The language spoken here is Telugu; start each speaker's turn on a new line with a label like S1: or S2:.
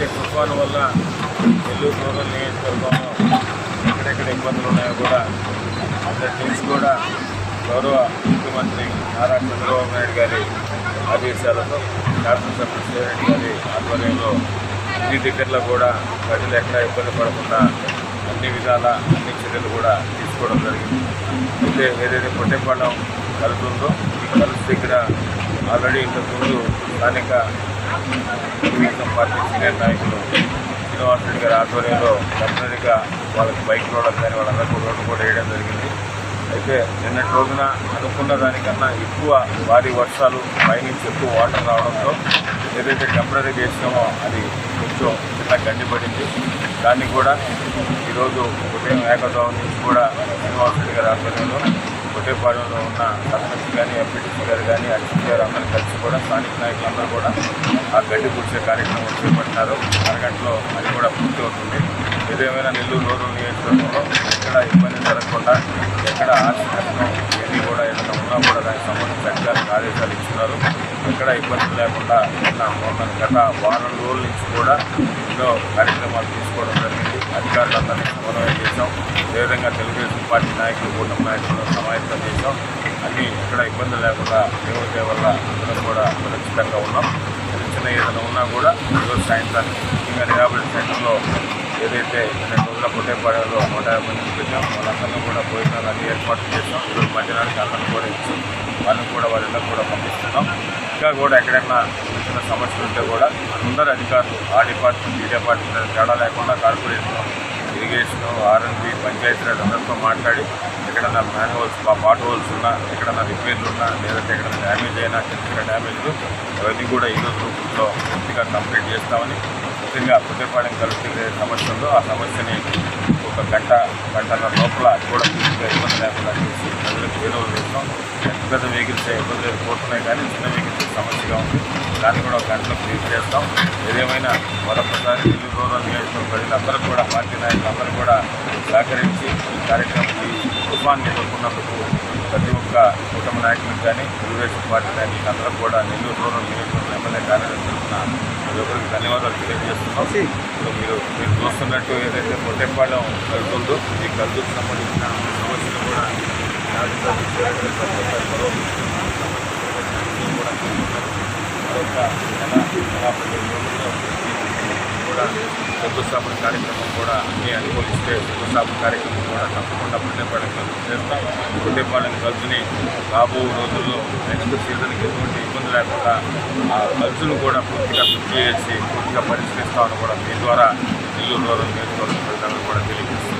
S1: ఏదైతే తుఫాను వల్ల నెల్లూరు రూరల్ నియోజకవర్గంలో ఎక్కడెక్కడ ఇబ్బందులు ఉన్నాయో కూడా అందరి టీమ్స్ కూడా గౌరవ ముఖ్యమంత్రి నారా చంద్రబాబు నాయుడు గారి ఆదేశాలతో శాసనసభ్యులు శ్రీరెడ్డి గారి ఆధ్వర్యంలో అన్ని దగ్గరలో కూడా ప్రజలు ఎక్కడ ఇబ్బంది పడకుండా అన్ని విధాల అన్ని చర్యలు కూడా తీసుకోవడం జరిగింది. అయితే ఏదైతే పొట్టేపాలెం కలుతుందో ఈ కలుసు దగ్గర ఆల్రెడీ ఇంతకుముందు స్థానిక తెలుగుదేశం పార్టీ సీనియర్ నాయకులు శ్రీనివాస్ రెడ్డి గారి ఆధ్వర్యంలో టెంపరీగా వాళ్ళకి బైక్ రోడ్ కానీ వాళ్ళందరికీ రోడ్డు కూడా వేయడం జరిగింది. అయితే నిన్నటి రోజున అనుకున్న దానికన్నా ఎక్కువ భారీ వర్షాలు పైనుంచి ఎక్కువ వాటర్ రావడంతో ఏదైతే టెంపరీ చేసినామో అది కొంచెం చిన్న గండిపడింది దాన్ని కూడా ఈరోజు ఉదయం ఏకదవం నుంచి కూడా శ్రీనివాస్ రెడ్డి గారి ఆధ్వర్యంలో కొట్టేపాలెంలో ఉన్న సర్పంచ్ కానీ ఎంపీటీసీ గారు కానీ అర్జున్ గారు అందరూ కలిసి కూడా స్థానిక నాయకులందరూ కూడా ఆ గడ్డి పూడ్చే కార్యక్రమం చేపట్టినారు. అరగంటలో అది కూడా పూర్తి అవుతుంది. ఏదేమైనా నెల్లూరు రూరల్ నియోజకవర్గంలో ఎక్కడ ఇబ్బంది జరగకుండా ఎక్కడ ఆశిస్తున్నాం ఏది కూడా ఏదైనా ఉన్నా కూడా దానికి సంబంధించి అధికారులకు ఆదేశాలు ఇస్తున్నారు. ఎక్కడ ఇబ్బందులు లేకుండా ఉన్న మొన్న గత వారం రోజుల నుంచి కూడా ఎన్నో కార్యక్రమాలు తీసుకోవడం జరిగింది. అధికారులందరినీ సమన్వయం చేశాం అదేవిధంగా తెలుగుదేశం పార్టీ నాయకులు కూటమి నాయకులు సమాయత్తం చేశాం అన్నీ ఎక్కడ ఇబ్బందులు లేకుండా దేవుడి వల్ల అందరం కూడా సురక్షితంగా ఉన్నాం. చిన్న ఏదైనా ఉన్నా కూడా ఈరోజు సాయంత్రానికి ముఖ్యంగా రిహాబిలిటీ సెంటర్లో ఏదైతే రెండు రోజుల పుట్టేపాడలో నూట యాభై మంది పెట్టాం వాళ్ళందరినీ కూడా భోజనాలు అన్ని ఏర్పాట్లు చేసాం ఈరోజు మధ్యాహ్నానికి అందరినీ కూడా ఇచ్చి వాళ్ళని కూడా వాళ్ళ కూడా పంపిస్తాం ఇంకా కూడా ఎక్కడైనా చిన్న చిన్న సమస్యలు ఉంటే కూడా అందరు అధికారులు ఆ డిపార్ట్మెంట్ ఈ డిపార్ట్మెంట్ తేడా లేకుండా కార్పొరేషన్ ఇరిగేషన్ ఆర్ఎన్బి పంచాయతీరాజ్ అందరితో మాట్లాడి ఎక్కడన్నా మ్యాన్ హోల్స్ పాట్ హోల్స్ ఉన్నా ఎక్కడన్నా రిపేర్లు ఉన్నా లేదంటే ఎక్కడైనా డ్యామేజ్ అయినా చిన్న చిన్న డ్యామేజ్లు అవన్నీ కూడా ఈరోజు గ్రూప్లో పూర్తిగా కంప్లీట్ చేస్తామని ముఖ్యంగా పుట్టేపాలెం కలిపే సమస్య ఉందో ఆ సమస్యని ఒక గంట గంట లోపల కూడా పూర్తిగా ఇబ్బంది లేకుండా చేసి పెద్ద వెహికల్స్ ఇబ్బంది లేదు పోతున్నాయి కానీ చిన్న వెహికల్స్ సమస్యగా ఉంది. దాన్ని కూడా ఒక గంటలో క్లియర్ చేస్తాం. ఏదేమైనా మరొకసారి ఢిల్లీ రూరల్ నియోజకవర్గ ప్రజలందరూ కూడా పార్టీ నాయకులందరూ కూడా సహకరించి ఈ కార్యక్రమం ఈ తుఫాన్ ఎదుర్కొన్నందుకు ప్రతి ఒక్క కుటుంబ నాయకులకు కానీ తెలుగుదేశం పార్టీ నాయకులకు అందరూ కూడా నెల్లూరు రూరల్ నియోజకవర్గం ఎమ్మెల్యే కార్యదర్శి తరఫున ప్రతి ధన్యవాదాలు తెలియజేస్తున్నాం. మీరు మీరు చూస్తున్నట్టు ఏదైతే పొట్టేపాలెం కలుగుతుందో ఈ కలుగుకు సంబంధించిన సమస్యలు కూడా కూడా శంకుస్థాపన కార్యక్రమం కూడా అన్నీ అనుకూలిస్తే శంకుస్థాపన కార్యక్రమం కూడా తప్పకుండా పుట్టేపాలెం కలిసి చేస్తాం పుట్టేపాలెం కలిసిని రాబో రోజుల్లో నెక్స్ట్ సీజన్కి ఎటువంటి ఇబ్బంది లేకుండా ఆ ఖర్చును కూడా పూర్తిగా ఫిక్స్ చేసి పూర్తిగా పరిష్కరిస్తామని కూడా మీ ద్వారా నెల్లూరు రూరల్ నియోజకవర్గ ప్రజలను కూడా తెలియజేస్తుంది.